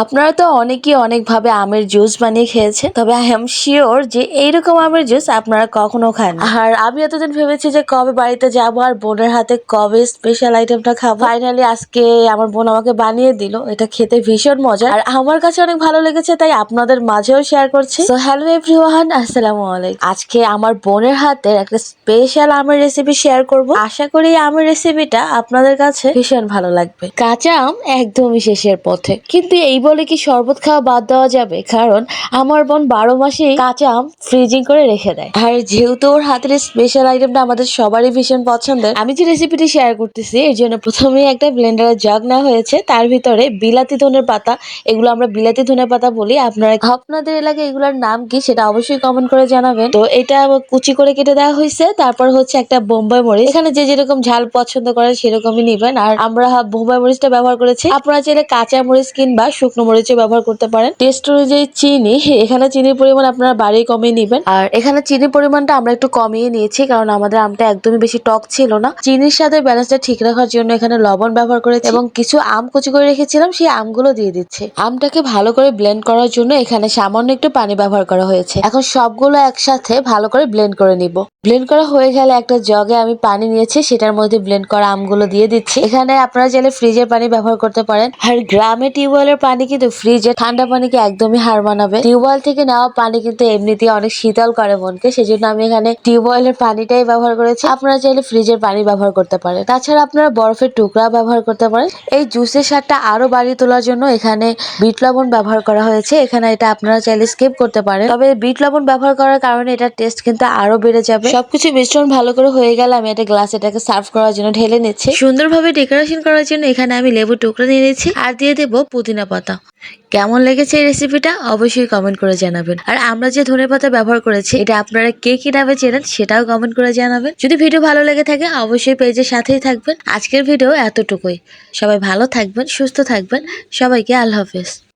আপনারা তো অনেকেই অনেকভাবে আমের জুস বানিয়ে খেয়েছে তবে আই এম শিওর যে এইরকম আমের জুস আপনারা কখনো খান আর আমি এতদিন ভেবেছি যে কবে বাড়িতে যাব আর বোনের হাতে কবে স্পেশাল আইটেমটা খাব। ফাইনালি আজকে আমার বোন আমাকে বানিয়ে দিল, এটা খেতে ভীষণ মজা আর আমার কাছে অনেক ভালো লেগেছে, তাই আপনাদের মাঝেও শেয়ার করছি। তো হ্যালো এভরিওয়ান আসসালামু আলাইকুম। আজকে আমার বোনের হাতের একটা স্পেশাল আমের রেসিপি শেয়ার করব। আশা করি আমের রেসিপিটা আপনাদের কাছে ভীষণ ভালো লাগবে। কাঁচা আম একদমই শেষের পথে, কিন্তু এই বলে কি শরবত খাওয়া বাদ দেওয়া যাবে? কারণ আমার বোন বারো মাসে কাঁচা আম ফ্রিজিং করে রেখে দেয়। আর যেহেতু ওর হাতের স্পেশাল আইটেমটা আমাদের সবারই ভীষণ পছন্দের, আমি যে রেসিপিটি শেয়ার করতেছি, এর জন্য প্রথমেই একটা ব্লেন্ডারের জগ নেওয়া হয়েছে। তার ভিতরে বিলাতি ধনের পাতা, এগুলো আমরা বিলাতি ধনের পাতা বলি। আপনারা আপনাদের এলাকায় এগুলোর নাম কি সেটা অবশ্যই কমেন্ট করে জানাবেন। তো এটা কুচি করে কেটে দেওয়া হয়েছে। তারপর হচ্ছে একটা বোম্বাই মরিচ। এখানে যে যেরকম ঝাল পছন্দ করেন সেরকমই নিবেন। আর আমরা বোম্বাই মরিচটা ব্যবহার করেছি। আপনারা চাইলে কাঁচা মরিচ কিংবা শুকনো মরিচও ব্যবহার করতে পারেন। টেস্ট অনুযায়ী চিনি এখানে চিনির পরিমাণ আপনারা বাড়িয়ে কমিয়ে নিবেন। আর এখানে চিনির পরিমাণটা আমরা একটু কমিয়ে নিয়েছি, কারণ আমাদের আমটা একদমই বেশি টক ছিল না। চিনির সাথে ব্যালেন্সটা ঠিক রাখার জন্য এখানে লবণ ব্যবহার করেছি এবং কিছু আম কুচি করে রেখেছিলাম, সেই আমগুলো দিয়ে দিচ্ছি। আমটাকে ভালো করে ব্লেন্ড করার জন্য এখানে সামান্য একটু পানি ব্যবহার করা হয়েছে। এখন সবগুলো একসাথে ভালো করে ব্লেন্ড করে নিব। ব্লেন্ড করা হয়ে গেলে একটা জগে আমি পানি নিয়েছি, সেটার মধ্যে ব্লেন্ড করা আমগুলো দিয়ে দিচ্ছি। এখানে আপনারা চাইলে ফ্রিজের পানি ব্যবহার করতে পারেন। আর গ্রামে টিউবওয়েলের পানি কিন্তু ফ্রিজে ঠান্ডা পানিকে একদমই হার মানাবে? টিউবওয়েল থেকে নেওয়া পানি কিন্তু এমনিতেই অনেক শীতল করে মনকে, সেজন্য আমি এখানে টিউবওয়েলের পানিটাই ব্যবহার করেছি। আপনারা চাইলে ফ্রিজের পানি ব্যবহার করতে পারেন। তাছাড়া আপনারা বরফের টুকরা ব্যবহার করতে পারেন। এই জুসের স্বাদটা আরও বাড়িয়ে তোলার জন্য এখানে বিট লবণ ব্যবহার করা হয়েছে। এখানে এটা আপনারা চাইলে স্কিপ করতে পারেন। তবে বিট লবণ ব্যবহার করার কারণে এটার টেস্ট কিন্তু আরও বেড়ে যাবে। সবকিছু মিশ্রণ ভালো করে হয়ে গেলে আমি একটা গ্লাস এটাকে সার্ভ করার জন্য ঢেলে নিচ্ছি। সুন্দরভাবে ডেকোরেশন করার জন্য এখানে আমি লেবু টুকরা নিয়ে নিচ্ছি। আর দিয়ে দেবো পুদিনা পাতা। কেমন লেগেছে এই রেসিপিটা অবশ্যই কমেন্ট করে জানাবেন। আর আমরা যে ধনে পাতা ব্যবহার করেছি, এটা আপনারা কে কি নামে চেনেন সেটাও কমেন্ট করে জানাবেন। যদি ভিডিও ভালো লেগে থাকে, অবশ্যই পেজের সাথেই থাকবেন। আজকের ভিডিও এতটুকুই। সবাই ভালো থাকবেন, সুস্থ থাকবেন। সবাইকে আল্লাহ হাফেজ।